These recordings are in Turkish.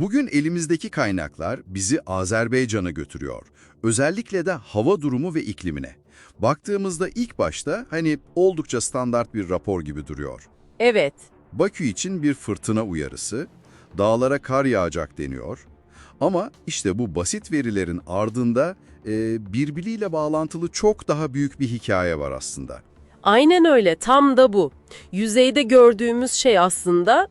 Bugün elimizdeki kaynaklar bizi Azerbaycan'a götürüyor. Özellikle de hava durumu ve iklimine. Baktığımızda ilk başta hani oldukça standart bir rapor gibi duruyor. Evet, Bakü için bir fırtına uyarısı, dağlara kar yağacak deniyor. Ama işte bu basit verilerin ardında e, birbiriyle bağlantılı çok daha büyük bir hikaye var aslında. aynen öyle. Tam da bu. Yüzeyde gördüğümüz şey aslında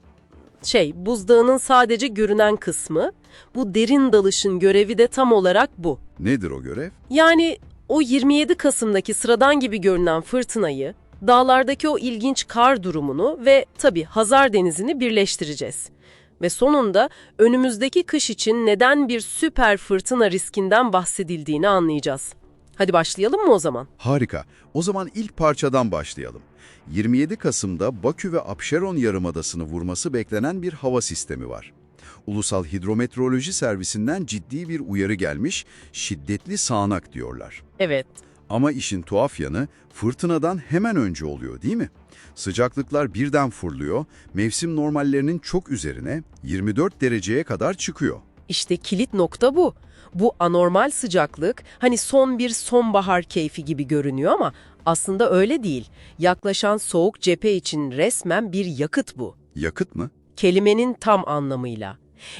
şey, buzdağının sadece görünen kısmı. Bu derin dalışın görevi de tam olarak bu. Nedir o görev? Yani o 27 Kasım'daki sıradan gibi görünen fırtınayı, dağlardaki o ilginç kar durumunu ve tabii Hazar Denizi'ni birleştireceğiz. Ve sonunda önümüzdeki kış için neden bir süper fırtına riskinden bahsedildiğini anlayacağız. Hadi başlayalım mı o zaman? Harika. O zaman ilk parçadan başlayalım. 27 Kasım'da Bakü ve Apşeron Yarımadası'nı vurması beklenen bir hava sistemi var. Ulusal Hidrometeoroloji Servisinden ciddi bir uyarı gelmiş, şiddetli sağanak diyorlar. Evet, Ama işin tuhaf yanı fırtınadan hemen önce oluyor değil mi? Sıcaklıklar birden fırlıyor, mevsim normallerinin çok üzerine 24 dereceye kadar çıkıyor. işte kilit nokta bu. Bu anormal sıcaklık hani son bir sonbahar keyfi gibi görünüyor ama aslında öyle değil. Yaklaşan soğuk cephe için resmen bir yakıt bu. Yakıt mı? Kelimenin tam anlamıyla.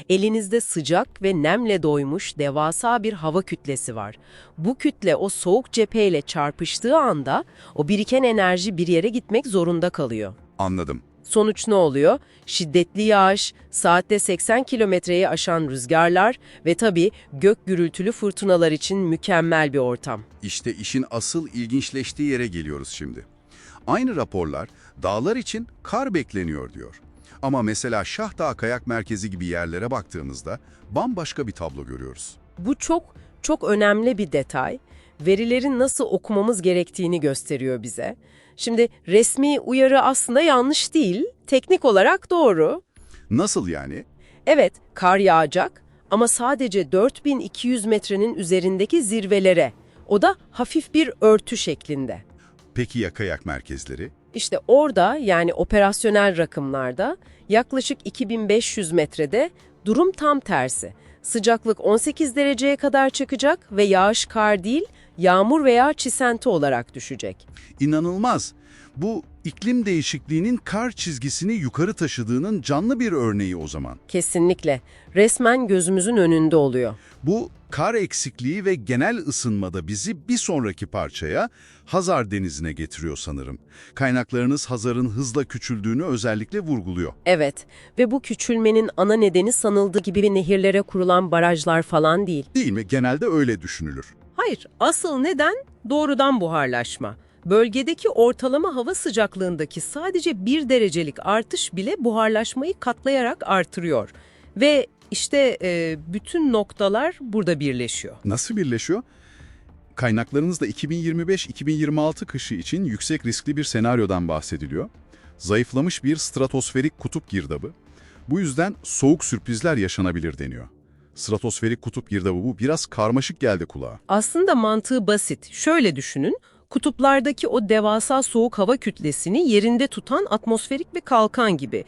Elinizde sıcak ve nemle doymuş devasa bir hava kütlesi var. Bu kütle o soğuk cepheyle çarpıştığı anda o biriken enerji bir yere gitmek zorunda kalıyor. Anladım. Sonuç ne oluyor? Şiddetli yağış, saatte 80 kilometreyi aşan rüzgarlar ve tabii gök gürültülü fırtınalar için mükemmel bir ortam. İşte işin asıl ilginçleştiği yere geliyoruz şimdi. Aynı raporlar dağlar için kar bekleniyor diyor. Ama mesela Şahdağ Kayak Merkezi gibi yerlere baktığımızda bambaşka bir tablo görüyoruz. Bu çok çok önemli bir detay. Verilerin nasıl okumamız gerektiğini gösteriyor bize. Şimdi resmi uyarı aslında yanlış değil, teknik olarak doğru. Nasıl yani? Evet, kar yağacak ama sadece 4200 metrenin üzerindeki zirvelere. O da hafif bir örtü şeklinde. Peki ya kayak merkezleri? İşte orada yani operasyonel rakımlarda yaklaşık 2500 metrede durum tam tersi. Sıcaklık 18 dereceye kadar çıkacak ve yağış kar değil, yağmur veya çisenti olarak düşecek. İnanılmaz. Bu iklim değişikliğinin kar çizgisini yukarı taşıdığının canlı bir örneği o zaman. Kesinlikle. Resmen gözümüzün önünde oluyor. Bu kar eksikliği ve genel ısınmada bizi bir sonraki parçaya Hazar Denizi'ne getiriyor sanırım. Kaynaklarınız Hazar'ın hızla küçüldüğünü özellikle vurguluyor. Evet ve bu küçülmenin ana nedeni sanıldığı gibi nehirlere kurulan barajlar falan değil. Değil mi? Genelde öyle düşünülür. Hayır, asıl neden doğrudan buharlaşma. Bölgedeki ortalama hava sıcaklığındaki sadece bir derecelik artış bile buharlaşmayı katlayarak artırıyor. Ve işte e, bütün noktalar burada birleşiyor. Nasıl birleşiyor? Kaynaklarınızda 2025-2026 kışı için yüksek riskli bir senaryodan bahsediliyor. Zayıflamış bir stratosferik kutup girdabı. Bu yüzden soğuk sürprizler yaşanabilir deniyor. Stratosferik kutup girdabı bu biraz karmaşık geldi kulağa. Aslında mantığı basit. Şöyle düşünün, kutuplardaki o devasa soğuk hava kütlesini yerinde tutan atmosferik bir kalkan gibi.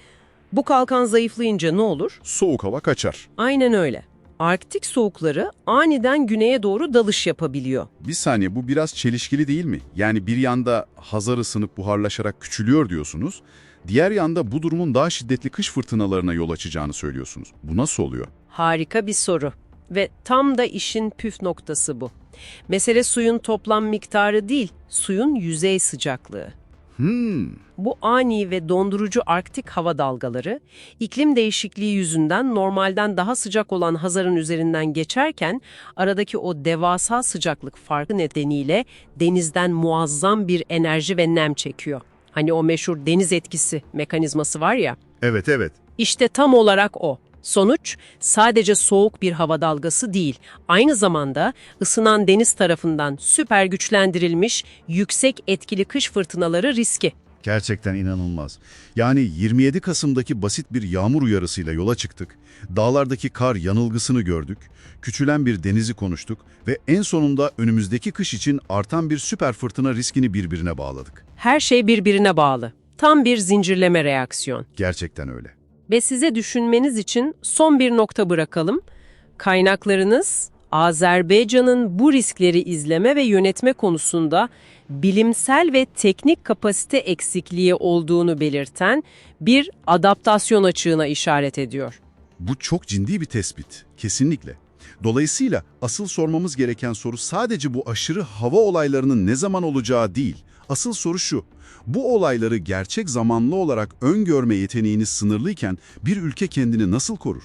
Bu kalkan zayıflayınca ne olur? Soğuk hava kaçar. Aynen öyle. Arktik soğukları aniden güneye doğru dalış yapabiliyor. Bir saniye bu biraz çelişkili değil mi? Yani bir yanda Hazar ısınıp buharlaşarak küçülüyor diyorsunuz. Diğer yanda bu durumun daha şiddetli kış fırtınalarına yol açacağını söylüyorsunuz. Bu nasıl oluyor? Harika bir soru. Ve tam da işin püf noktası bu. Mesele suyun toplam miktarı değil, suyun yüzey sıcaklığı. Hmm, Bu ani ve dondurucu arktik hava dalgaları, iklim değişikliği yüzünden normalden daha sıcak olan Hazar'ın üzerinden geçerken, aradaki o devasa sıcaklık farkı nedeniyle denizden muazzam bir enerji ve nem çekiyor. Hani o meşhur deniz etkisi mekanizması var ya, evet evet. İşte tam olarak o. Sonuç sadece soğuk bir hava dalgası değil, aynı zamanda ısınan deniz tarafından süper güçlendirilmiş yüksek etkili kış fırtınaları riski. Gerçekten inanılmaz. Yani 27 Kasım'daki basit bir yağmur uyarısıyla yola çıktık. Dağlardaki kar yanılgısını gördük. Küçülen bir denizi konuştuk ve en sonunda önümüzdeki kış için artan bir süper fırtına riskini birbirine bağladık. Her şey birbirine bağlı. Tam bir zincirleme reaksiyon. Gerçekten öyle. Ve size düşünmeniz için son bir nokta bırakalım. Kaynaklarınız Azerbaycan'ın bu riskleri izleme ve yönetme konusunda bilimsel ve teknik kapasite eksikliği olduğunu belirten bir adaptasyon açığına işaret ediyor. Bu çok ciddi bir tespit, kesinlikle. Dolayısıyla asıl sormamız gereken soru sadece bu aşırı hava olaylarının ne zaman olacağı değil. Asıl soru şu, bu olayları gerçek zamanlı olarak öngörme yeteneğiniz sınırlıyken bir ülke kendini nasıl korur?